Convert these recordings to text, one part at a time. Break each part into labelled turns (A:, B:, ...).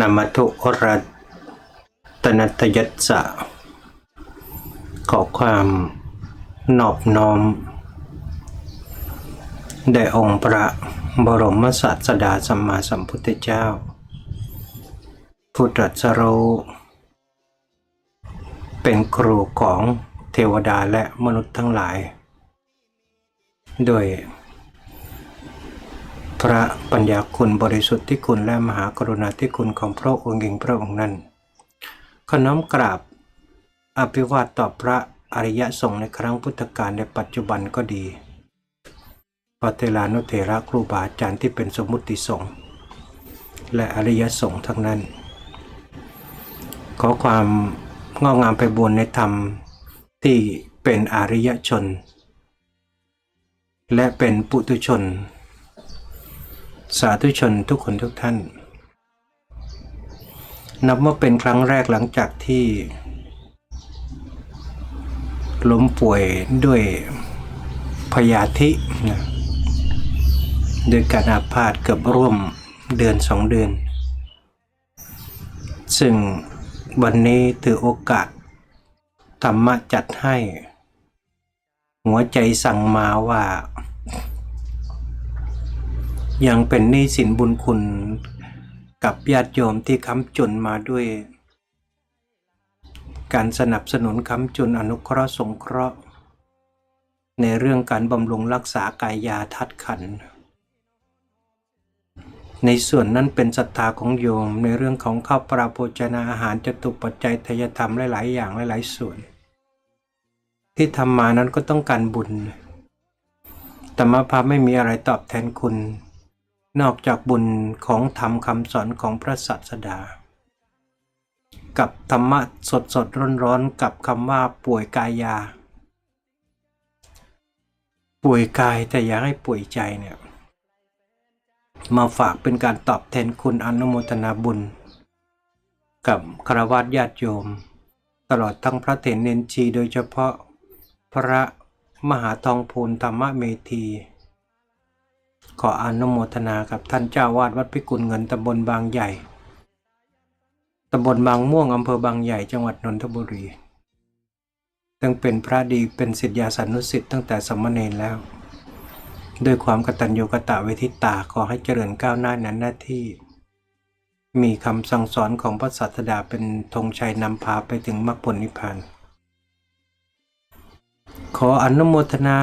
A: นามัทุรัตนตยัสสะขอความนอบน้อมแด่องค์พระบรมศาสดาสัมมาสัมพุทธเจ้า ผู้ตรัสรู้เป็นครูของเทวดาและมนุษย์ทั้งหลาย โดย พระปัญญาคุณบริสุทธิ์ที่คุณและมหากรุณาธิคุณของพระองค์เองพระองค์นั้น ขน้อมกราบ อภิวาทต่อพระอริยสงฆ์ในครั้งพุทธกาลในปัจจุบันก็ดีพเทลานุเถระครูบาอาจารย์ที่เป็นสมุติสงฆ์และอริยสงฆ์ทั้งนั้น ขอความงอกงามไปบุญในธรรมที่เป็นอริยชน และเป็นปุถุชน สาธุชนทุกคนทุกท่าน นับว่าเป็นครั้งแรกหลังจากที่ ล้มป่วยด้วยพยาธินะโดยการอาพาธเกือบร่วมเดือนสองเดือน ซึ่งวันนี้ถือโอกาส ธรรมะจัดให้ หัวใจสั่งมาว่า ยังเป็นหนี้สินบุญคุณกับญาติโยมที่ค้ำจุนมาด้วย การสนับสนุนค้ำจุนอนุเคราะห์สงเคราะห์ ในเรื่องการบำรุงรักษากายยาทัดขัน ในส่วนนั้นเป็นศรัทธาของโยมในเรื่องของข้าวปลาโภชนาอาหารจตุปัจจัยทยธรรมหลาย ๆ อย่างหลาย ๆ ส่วน ที่ทำมานั้นก็ต้องการบุญแต่มาพาไม่มีอะไรตอบแทนคุณ นอกจากบุญของธรรมคำสอนของพระศาสดา กับธรรมะสดสดร้อนร้อนๆกับคำว่าป่วยกายยา ป่วยกายแต่อย่าให้ป่วยใจเนี่ย มาฝากเป็นการตอบแทนคุณอนุโมทนาบุญ กับคารวะญาติโยม ตลอดทั้งพระเถรเนนชีโดยเฉพาะพระมหาทองพูนธรรมเมธี ขออนุโมทนากับท่านเจ้าวาดวัดพิกุลเงินตำบลบางใหญ่ตำบลบางม่วงอำเภอบางใหญ่จังหวัดนนทบุรีตั้งเป็นพระดีเป็นศิษยาสานุสิทธิ์ตั้งแต่สมณเณรแล้ว ด้วยความกตัญญูกตเวทิตาขอให้เจริญก้าวหน้านั้นหน้าที่ มีคำสั่งสอนของพระศาสดาเป็นธงชัยนำพาไปถึงมรรคผลนิพพานขออนุโมทนา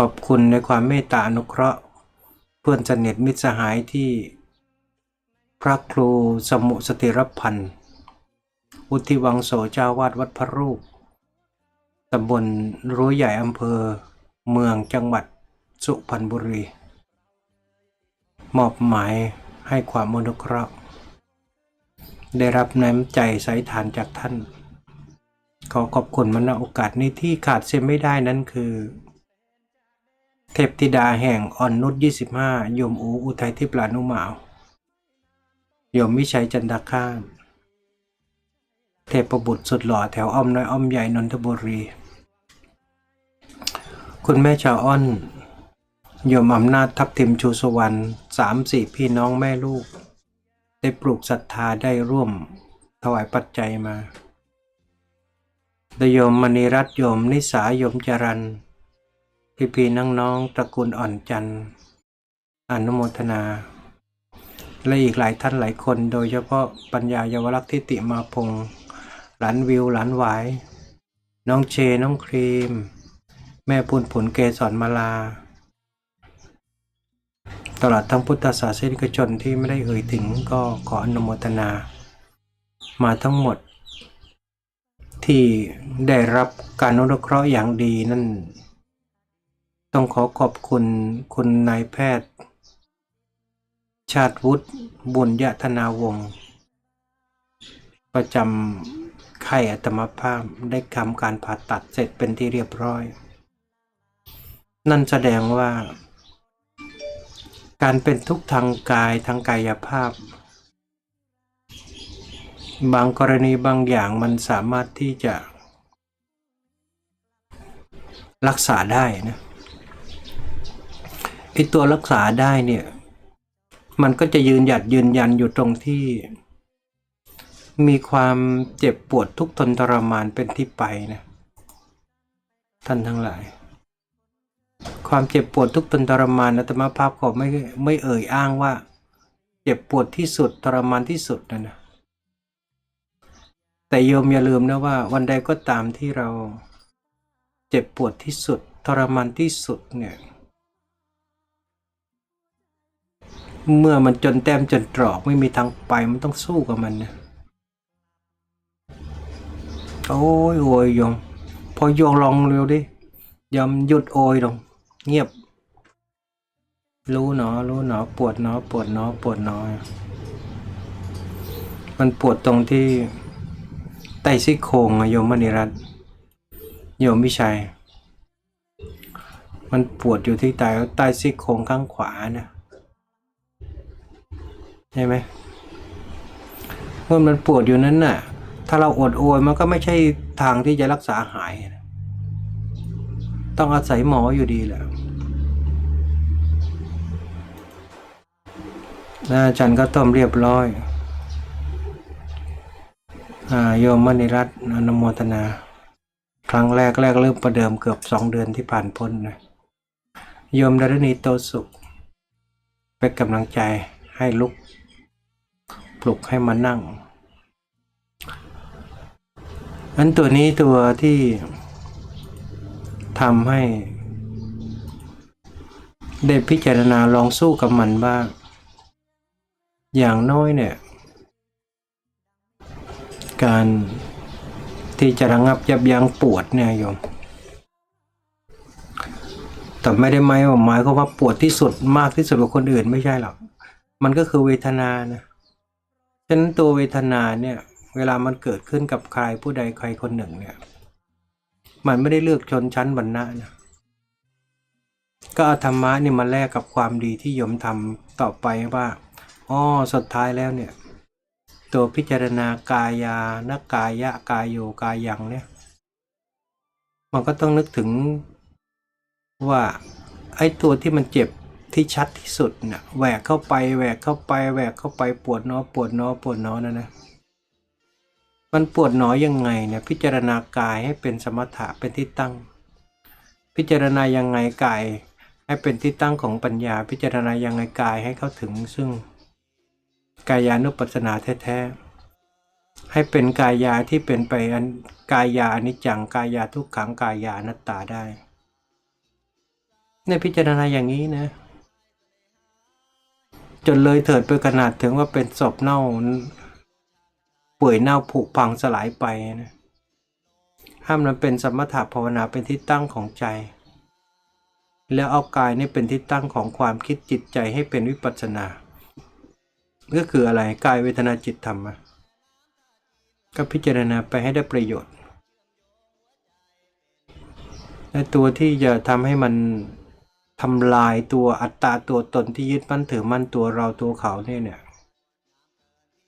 A: ขอบคุณในความเมตตาอนุเคราะห์ เพื่อนสนิทมิตรสหายที่ พระครูสมุสติรพันธ์อุทิวังโสเจ้าวาดวัดพระรูปตำบลรั้วใหญ่อำเภอ เมืองจังหวัดสุพรรณบุรี มอบหมายให้ความอนุเคราะห์ ได้รับน้ำใจสายทานจากท่าน ขอขอบคุณมาณโอกาสนี้ที่ขาดเสียไม่ได้นั้นคือ เทพธิดาแห่งอ่อนนุช25โยมอูอุทัยทิพลานุหมาว ยมวิชัยจันทคามเทพบุตรสุดหล่อแถวอ้อมน้อยอ้อมใหญ่นนทบุรี คุณแม่ชาวอ้อน ยมอำนาจทับทิมชูสวรรณสามสี่พี่น้องแม่ลูก ได้ปลูกศรัทธาได้ร่วมถวายปัจจัยมาโดยมมณีรัตโยมนิสาโยมจรัน พี่พี่น้องน้องตระกูลอ่อนจันทร์อนุโมทนา และอีกหลายท่านหลายคน โดยเฉพาะปัญญาเยาวรักษ์ทิติมาพงษ์หลานวิวหลานหวาย น้องเชน้องครีม แม่ปุณผลเกสรมาลา ตลอดทั้งพุทธศาสนิกชนที่ไม่ได้เอ่ยถึงก็ขออนุโมทนา มาทั้งหมด ที่ได้รับการอนุเคราะห์อย่างดีนั่น ต้องขอขอบคุณคุณนายแพทย์ ชาติวุฒิบุญยธนาวงศ์ประจำไข้อัตมภาพได้ทำการผ่าตัดเสร็จเป็นที่เรียบร้อย นั่นแสดงว่า การเป็นทุกทางกายทางกายภาพ บางกรณีบางอย่างมันสามารถที่จะรักษาได้นะ ไอตัวรักษาได้เนี่ย มันก็จะยืนหยัดยืนยันอยู่ตรงที่ มีความเจ็บปวดทุกทนทรมานเป็นที่ไปนะท่านทั้งหลาย ความเจ็บปวดทุกทนทรมานอาตมาภาพขอไม่ไม่เอ่ยอ้างว่า เจ็บปวดที่สุดทรมานที่สุดนะนะแต่โยมอย่าลืมนะว่าวันใดก็ตามที่เราเจ็บปวดที่สุดทรมานที่สุดเนี่ย เมื่อมันจนแต้มจนตรอกไม่มีทางไปมันต้องสู้กับมันนะโอ้ยโอยยมพอโยงลองเร็วดิยอมหยุดโอยลง เงียบ รู้หนอรู้หนอปวดหนอปวดหนอปวดหนอมันปวดตรงที่ใต้ซี่โครงอะโยมมณีรัตน์โยมวิชัย มันปวดอยู่ที่ใต้ใต้ซี่โครงข้างขวานะ ใช่ไหมเมื่อมันปวดอยู่นั้นน่ะ ถ้าเราอดโอยมันก็ไม่ใช่ทางที่จะรักษาหาย ต้องอาศัยหมออยู่ดีแหละนะอาจารย์ก็ต้มเรียบร้อยอาโยมมณีรัตน์อนุโมทนา ครั้งแรกแรกเริ่มประเดิมเกือบสองเดือนที่ผ่านพ้นนะโยมดารณีโตสุข เป็นกำลังใจให้ลุก ลุกให้มานั่งอันตัวนี้ตัวที่ทำให้ได้พิจารณาลองสู้กับมันบ้าง อย่างน้อยเนี่ย การที่จะระงับยับยั้งปวดเนี่ยโยม แต่ไม่ได้หมายว่าหมายก็ว่าปวดที่สุดมากที่สุดกว่าคนอื่นไม่ใช่หรอก มันก็คือเวทนานะ ฉะนั้นตัวเวทนาเนี่ยเวลามันเกิดขึ้นกับใครผู้ใดใครคนหนึ่งเนี่ย มันไม่ได้เลือกชนชั้นวรรณะนะก็เอาธรรมะนี่มาแลกกับความดีที่ยมทำต่อไปว่าอ๋อสุดท้ายแล้วเนี่ย ตัวพิจารณากายานกายะกายโยกายยังเนี่ย มันก็ต้องนึกถึงว่าไอ้ตัวที่มันเจ็บ ที่ชัดที่สุดเนี่ยแหวกเข้าไปแหวกเข้าไปแหวกเข้าไปปวดเนอปวดเนอปวดเนอนะนะมันปวดหนอยังไงเนี่ยพิจารณากายให้เป็นสมถะเป็นที่ตั้ง พิจารณายังไงกายให้เป็นที่ตั้งของปัญญา พิจารณายังไงกายให้เข้าถึงซึ่ง กายานุปัสสนาแท้ๆให้เป็นกายาที่เป็นไปอันกายาอนิจจังกายาทุกขังกายานัตตาได้ในพิจารณาอย่างนี้นะ จนเลยเถิดไปขนาดถึงว่าเป็นศพเน่าเปื่อยเน่าผุพังสลายไปนะห้ามมันเป็นสมถะภาวนาเป็นที่ตั้งของใจ แล้วเอากายนี่เป็นที่ตั้งของความคิดจิตใจให้เป็นวิปัสสนา ก็คืออะไรกายเวทนาจิตธรรมะก็พิจารณาไปให้ได้ประโยชน์และตัวที่จะทำให้มัน ทำลายตัวอัตตาตัวตนที่ยึดมั่นถือมั่นตัวเราตัวเขาเนี่ยเนี่ย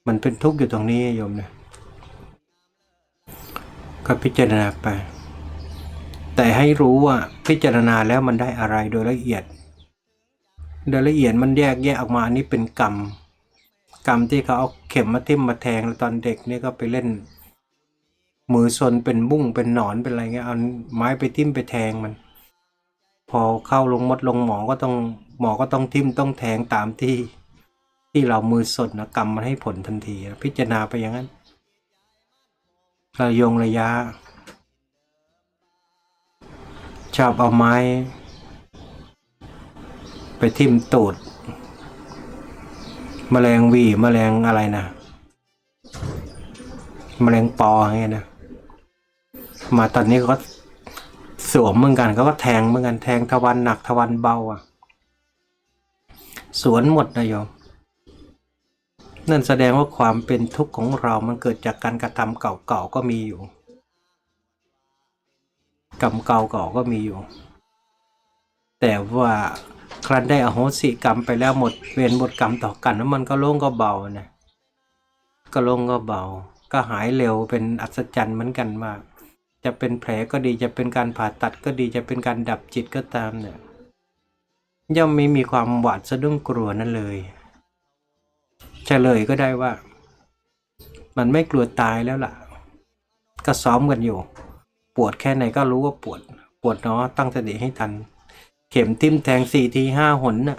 A: มันเป็นทุกข์อยู่ตรงนี้โยมเนี่ยก็พิจารณาไป แต่ให้รู้ว่าพิจารณาแล้วมันได้อะไรโดยละเอียด โดยละเอียดมันแยกแยกออกมาอันนี้เป็นกรรม กรรมที่เขาเอาเข็มมาทิ่มมาแทงแล้วตอนเด็กนี่ก็ไปเล่น มือซนเป็นบุ้งเป็นหนอนเป็นอะไรเงี้ยเอาไม้ไปทิ่มไปแทงมัน พอเข้าลงมดลงหมอก็ต้องหมอก็ต้องทิ่มต้องแทงตามที่ที่เรามือสดนะกรรมมันให้ผลทันที พิจารณาไปอย่างนั้นระยงระยะ ชอบเอาไม้ ไปทิ่มตูดแมลงวีแมลงอะไรนะแมลงปออย่างนะมาตอนนี้เขาก็ สวมเหมือนกันเขาก็แทงเหมือนกันแทงทวันหนักทวันเบาอะ สวนหมดนะโยมนั่นแสดงว่าความเป็นทุกข์ของเรามันเกิดจากการกระทำเก่าๆก็มีอยู่ กรรมเก่าๆก็มีอยู่ แต่ว่าครั้นได้อโหสิกรรมไปแล้วหมดเวรหมดกรรมต่อกันแล้วมันก็โล่งก็เบานะก็โล่งก็เบา ก็หายเร็วเป็นอัศจรรย์เหมือนกันมาก จะเป็นแผลก็ดีจะเป็นการผ่าตัดก็ดีจะเป็นการดับจิตก็ตามเนี่ยย่อมไม่มีความหวาดสะดุ้งกลัวนั่นเลยเฉลยก็ได้ว่า มันไม่กลัวตายแล้วล่ะ ก็ซ้อมกันอยู่ ปวดแค่ไหนก็รู้ว่าปวด ปวดเนาะตั้งสติให้ทัน เข็มทิ่มแทงสี่ทีห้าหนน่ะ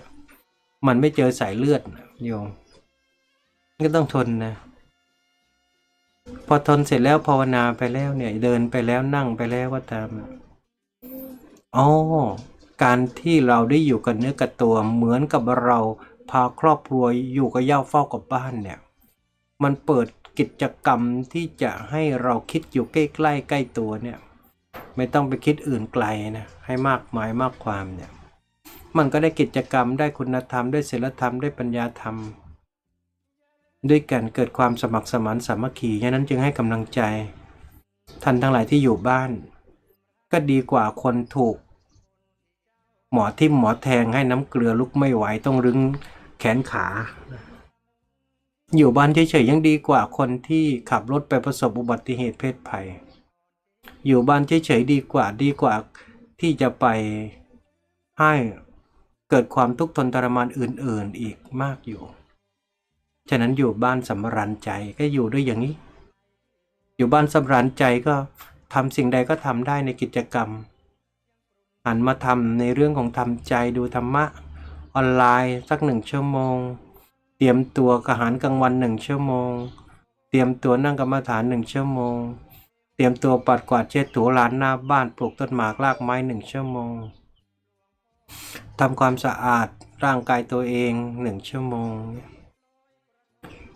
A: มันไม่เจอสายเลือดโยมก็ต้องทนนะ พอทนเสร็จแล้วภาวนาไปแล้วเนี่ย เดินไปแล้วนั่งไปแล้วก็ตามอะอ๋อการที่เราได้อยู่กับเนื้อกับตัวเหมือนกับเราพาครอบครัวอยู่กับย่าเฝ้ากับบ้านเนี่ย มันเปิดกิจกรรมที่จะให้เราคิดอยู่ใกล้ๆใกล้ตัวเนี่ย ไม่ต้องไปคิดอื่นไกลนะให้มากมายมากความเนี่ย มันก็ได้กิจกรรมได้คุณธรรมได้ศีลธรรมได้ปัญญาธรรม ด้วยกันเกิดความสมัครสมานสามัคคีฉะนั้นจึงให้กำลังใจ ท่านทั้งหลายที่อยู่บ้าน ก็ดีกว่าคนถูก หมอทิ่มหมอแทงให้น้ำเกลือลุกไม่ไหวต้องรึงแขนขา อยู่บ้านเฉยๆยังดีกว่าคนที่ขับรถไปประสบอุบัติเหตุเพศภัย อยู่บ้านเฉยๆดีกว่าดีกว่าที่จะไปให้เกิดความทุกข์ทนทรมานอื่นๆอีกมากอยู่ ฉะนั้นอยู่บ้านสำราญใจก็อยู่ด้วยอย่างนี้ อยู่บ้านสำราญใจก็ทำสิ่งใดก็ทำได้ในกิจกรรม หันมาทำในเรื่องของทำใจดูธรรมะออนไลน์สักหนึ่งชั่วโมง เตรียมตัวกระหารกลางวันหนึ่งชั่วโมง เตรียมตัวนั่งกรรมฐานหนึ่งชั่วโมง เตรียมตัวปัดกวาดเช็ดถูลานหน้าบ้านปลูกต้นหมากรากไม้หนึ่งชั่วโมงทำความสะอาดร่างกายตัวเองหนึ่งชั่วโมง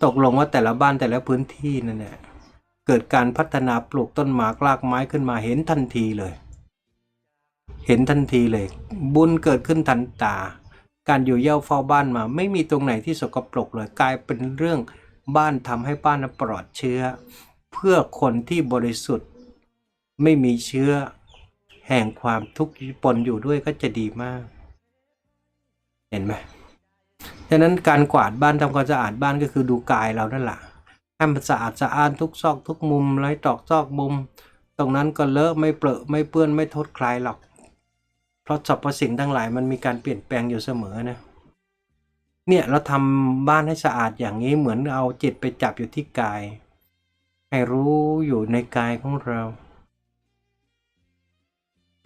A: ตกลงว่าแต่ละบ้านแต่ละพื้นที่นั่นแหละเกิดการพัฒนาปลูกต้นหมากรากไม้ขึ้นมาเห็นทันทีเลย เห็นทันทีเลย บุญเกิดขึ้นทันตา การอยู่เย่าเฝ้าบ้านมา ไม่มีตรงไหนที่สกปรกเลยกลายเป็นเรื่องบ้านทำให้บ้านนั้นปลอดเชื้อ เพื่อคนที่บริสุทธิ์ ไม่มีเชื้อ แห่งความทุกข์ปนอยู่ด้วยก็จะดีมาก เห็นไหม ฉะนั้นการกวาดบ้านทำความสะอาดบ้านก็คือดูกายเรานั่นแหละให้มันสะอาดสะอ้านทุกซอกทุกมุมไร้ตอกซอกมุม ตรงนั้นก็เลอะไม่เปรอะไม่เปื้อนไม่โทษใครหรอก เพราะสรรพสิ่งทั้งหลายมันมีการเปลี่ยนแปลงอยู่เสมอนะเนี่ยเราทำบ้านให้สะอาดอย่างนี้เหมือนเอาจิตไปจับอยู่ที่กาย ให้รู้อยู่ในกายของเรา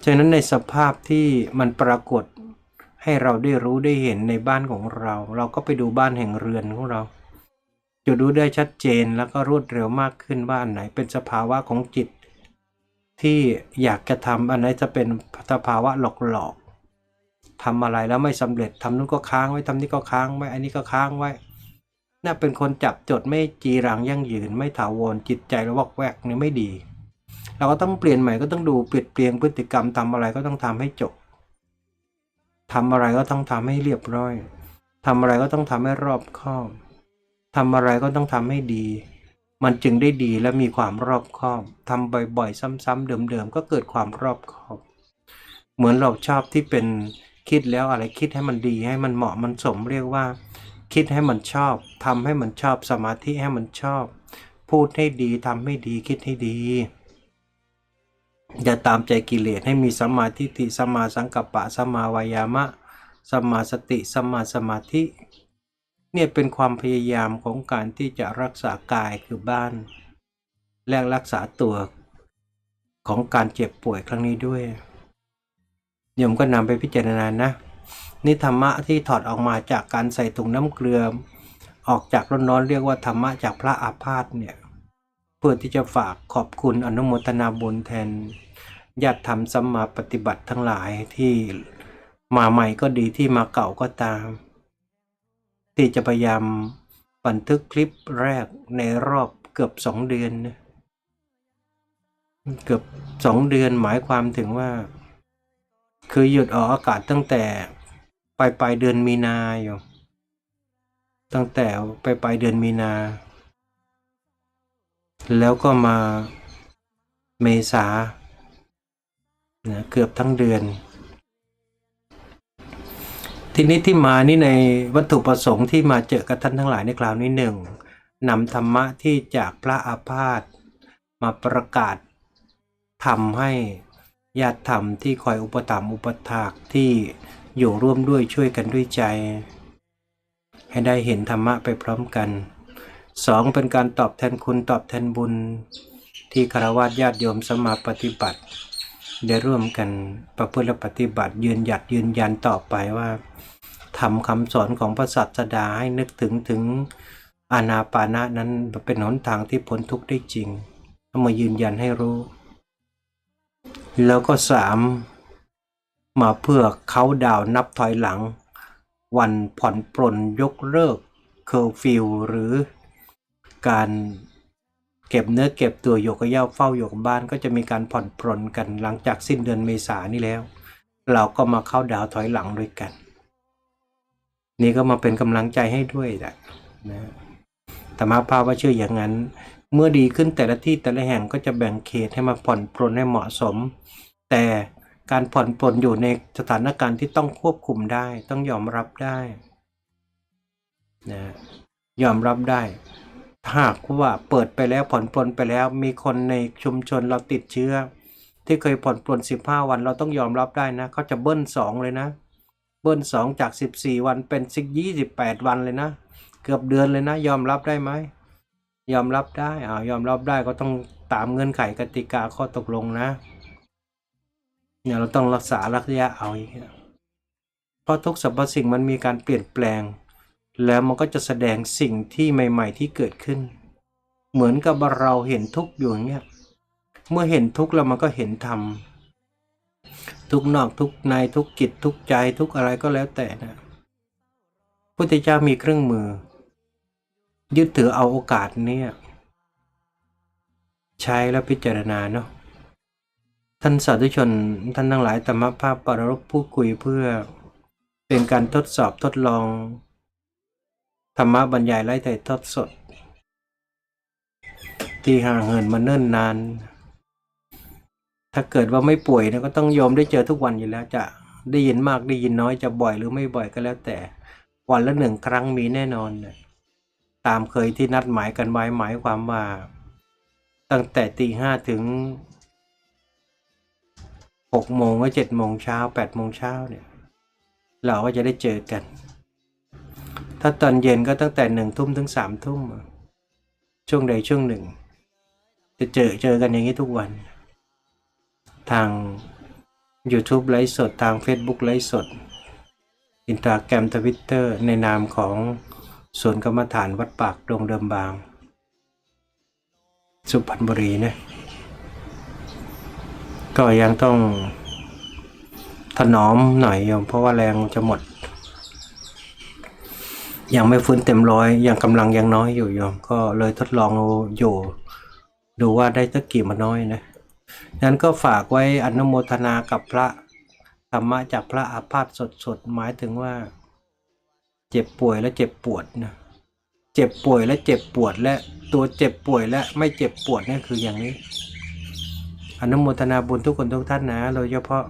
A: ฉะนั้นในสภาพที่มันปรากฏ ให้เราได้รู้ได้เห็นในบ้านของเรา เราก็ไปดูบ้านแห่งเรือนของเราจะดูได้ชัดเจนแล้วก็รวดเร็วมากขึ้นว่าอันไหนเป็นสภาวะของจิต ที่อยากจะทำอันไหนจะเป็นสภาวะหลอกๆทำอะไรแล้วไม่สำเร็จทำนู้นก็ค้างไว้ทำนี้ก็ค้างไว้อันนี้ก็ค้างไว้น่าเป็นคนจับจดไม่จีรังยั่งยืน ไม่ถาวรจิตใจระวอกแวกนี่ไม่ดี เราก็ต้องเปลี่ยนใหม่ก็ต้องดูเปลี่ยนเปลี่ยนพฤติกรรมทำอะไรก็ต้องทำให้จบ ทำอะไรก็ต้องทำให้เรียบร้อยทำอะไรก็ต้องทำให้รอบคอบทำอะไรก็ต้องทำให้ดี มันจึงได้ดีและมีความรอบคอบทำบ่อยๆ ซ้ำๆเดิมๆ ก็เกิดความรอบคอบ เหมือนเราชอบที่เป็นคิดแล้วอะไรคิดให้มันดีให้มันเหมาะมันสมเรียกว่า คิดให้มันชอบทำให้มันชอบสมาธิให้มันชอบ พูดให้ดีทำให้ดีคิดให้ดี อย่าตามใจกิเลสให้มีสัมมาทิฏฐิสัมมาสังกัปปะสัมมาวายามะสัมมาสติสัมมาสมาธิ เนี่ยเป็นความพยายามของการที่จะรักษากายคือบ้าน และรักษาตัวของการเจ็บป่วยครั้งนี้ด้วยโยมก็นำไปพิจารณานะนี่ธรรมะที่ถอดออกมาจากการใส่ถุงน้ำเกลือ ออกจากร้อนๆเรียกว่าธรรมะจากพระอาพาธเนี่ย เพื่อที่จะฝากขอบคุณอนุโมทนาบุญแทนญาติธรรมสัมมาปฏิบัติทั้งหลายที่มาใหม่ก็ดีที่มาเก่าก็ตาม ที่จะพยายามบันทึกคลิปแรกในรอบเกือบสองเดือนนะเกือบสองเดือนหมายความถึงว่า คือหยุดออกอากาศตั้งแต่ปลายปลายเดือนมีนาอยู่ ตั้งแต่ปลายปลายเดือนมีนา แล้วก็มาเมษานะเกือบทั้งเดือน ทีนี้ที่มานี่ในวัตถุประสงค์ที่มาเจอกับท่านทั้งหลายในคราวนี้หนึ่งนำธรรมะที่จากพระอาพาธมาประกาศทำให้ญาติธรรมที่คอยอุปถัมภ์อุปถากที่อยู่ร่วมด้วยช่วยกันด้วยใจ ให้ได้เห็นธรรมะไปพร้อมกัน สองเป็นการตอบแทนคุณตอบแทนบุญที่คารวะญาติโยมสมาปฏิบัติ ได้ร่วมกันประพฤติปฏิบัติ ยืนหยัดยืนยันต่อไปว่าทำคำสอนของพระสัสดาให้นึกถึงถึงอานาปานะนั้นเป็นหนทางที่พ้นทุกข์ได้จริงเอามายืนยันให้รู้ แล้วก็สามมาเพื่อเขาดาวน์นับถอยหลัง วันผ่อนปลนยกเลิกเคอร์ฟิวหรือ การเก็บเนื้อเก็บตัวอยู่กับเหย้าเฝ้าอยู่กับบ้านก็จะมีการผ่อนปลนกันหลังจากสิ้นเดือนเมษานี่แล้ว เราก็มาเข้าดาวถอยหลังด้วยกัน นี่ก็มาเป็นกำลังใจให้ด้วยแหละนะแต่มาภาพว่าเชื่ออย่างนั้น เมื่อดีขึ้นแต่ละที่แต่ละแห่งก็จะแบ่งเขตให้มาผ่อนปลนให้เหมาะสม แต่การผ่อนปลนอยู่ในสถานการณ์ที่ต้องควบคุมได้ต้องยอมรับได้นะยอมรับได้ หากว่าเปิดไปแล้วผ่อนปลนไปแล้วมีคนในชุมชนเราติดเชื้อ ที่เคยผ่อนปลน 15 วันเราต้องยอมรับได้นะเขาจะเบิ้ลสองเลยนะ เบิ้ลสองจาก 14 วันเป็นสิยี่สิบแปดวันเลยนะ เกือบเดือนเลยนะ ยอมรับได้ไหมยอมรับได้อ่ายอมรับได้ก็ต้องตามเงื่อนไขกติกาข้อตกลงนะเนี่ยเราต้องรักษาระยะเอาอย่างเงี้ยเพราะทุกสรรพสิ่งมันมีการเปลี่ยนแปลง แล้วมันก็จะแสดงสิ่งที่ใหม่ ๆ ที่เกิดขึ้น เหมือนกับเราเห็นทุกข์อยู่างเงี้ยเมื่อเห็นทุกข์แล้วมันก็เห็นธรรมทุกนอกทุกในทุกจิตทุกใจทุกอะไรก็แล้วแต่นะพุทธเจ้ามีเครื่องมือ ยึดถือเอาโอกาสเนี้ใช้แล้วพิจารณาเนาะท่านสาธุชนท่านทั้งหลายธรรมภาพปรารภพูดคุยเพื่อเป็นการทดสอบทดลอง ธรรมะบรรยายไร้ถ่ายทอดสด ที่ห่างเหินมาเนิ่นนาน ถ้าเกิดว่าไม่ป่วยนะก็ต้องโยมได้เจอทุกวันอยู่แล้วจะได้ยินมากได้ยินน้อยจะบ่อยหรือไม่บ่อยก็แล้วแต่ วันละหนึ่งครั้งมีแน่นอนนะตามเคยที่นัดหมายกันไว้หมายความว่า ตั้งแต่ตีห้าถึงหกโมงก็เจ็ดโมงเช้าแปดโมงเช้าเนี่ย เราก็จะได้เจอกัน ถ้าตอนเย็นก็ตั้งแต่หนึ่งทุ่มถึงสามทุ่ม ช่วงใดช่วงหนึ่ง จะเจอเจอกันอย่างนี้ทุกวัน ทาง YouTube ไลฟ์สด ทาง Facebook ไลฟ์สด อินสตาแกรมทวิตเตอร์ในนามของศูนกรรมฐานวัดปากดงเดิมบาง สุพรรณบุรีนะ ก็ยังต้องถนอมหน่อยโยมเพราะว่าแรงจะหมด ยังไม่ฟื้นเต็มร้อยยังกำลังยังน้อยอยู่โยม ก็เลยทดลองอยู่ ดูว่าได้สักกี่มาน้อยนะนั้นก็ฝากไว้อนุโมทนากับพระธรรมะจากพระอาพาธสดๆ หมายถึงว่า เจ็บป่วยและเจ็บปวดนะเจ็บป่วยและเจ็บปวดและตัวเจ็บป่วยและไม่เจ็บปวดนี่คืออย่างนี้ อนุโมทนาบุญทุกคนทุกท่านนะโดยเฉพาะ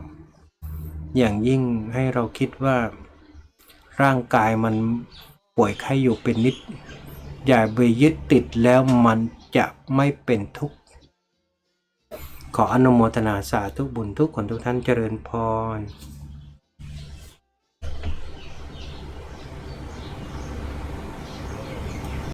A: อย่างยิ่งให้เราคิดว่าร่างกายมัน ป่วยไข้อยู่เป็นนิด อย่าไปยึดติดแล้วมันจะไม่เป็นทุกข์ ขออนุโมทนาสาธุบุญทุกคนทุกท่านเจริญพร